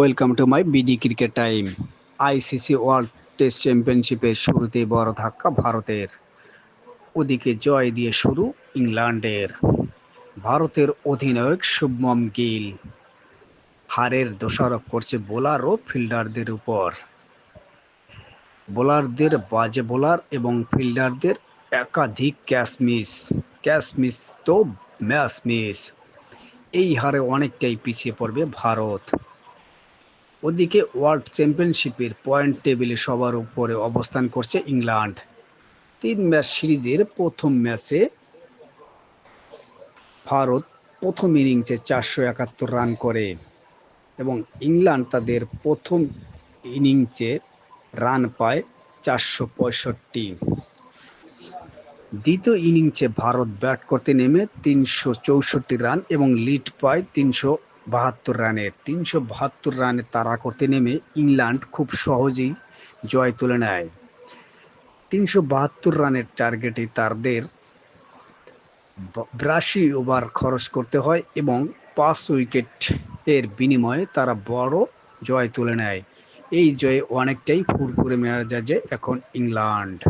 Welcome to my BD cricket time ICC world test চ্যাম্পিয়নশিপের শুরুতেই বড় ধাক্কা ভারতের। ওদিকে জয় দিয়ে শুরু ইংল্যান্ডের। ভারতের অধিনায়ক শুভমন গিল। হারের দোষারোপ করছে বোলার ও ফিল্ডারদের উপর। বোলারদের বাজে বোলার এবং ফিল্ডারদের একাধিক ক্যাচ মিস। মিস তো ম্যাচ মিস। এই হারে অনেকটাই পিছিয়ে পড়বে ভারত। ওদিকে ওয়ার্ল্ড চ্যাম্পিয়নশিপের পয়েন্ট টেবিলে সবার উপরে অবস্থান করছে ইংল্যান্ড। তিন ম্যাচ সিরিজের প্রথম ম্যাচে ভারত প্রথম ইনিংসে চারশো একাত্তর রান করে এবং ইংল্যান্ড তাদের প্রথম ইনিংসে রান পায় চারশো পঁয়ষট্টি। দ্বিতীয় ইনিংসে ভারত ব্যাট করতে নেমে তিনশো চৌষট্টি রান এবং লিড পায় তিনশো বাহাত্তর রানের তিনশো বাহাত্তর রানে তাড়া করতে নেমে ইংল্যান্ড খুব সহজেই জয় তুলে নেয়। তিনশো বাহাত্তর রানের টার্গেটে তাদের বিরাশি ওভার খরচ করতে হয় এবং পাঁচ উইকেট এর বিনিময়ে তারা বড় জয় তুলে নেয়। এই জয়ে অনেকটাই ফুরফুরে মেজাজে এখন ইংল্যান্ড।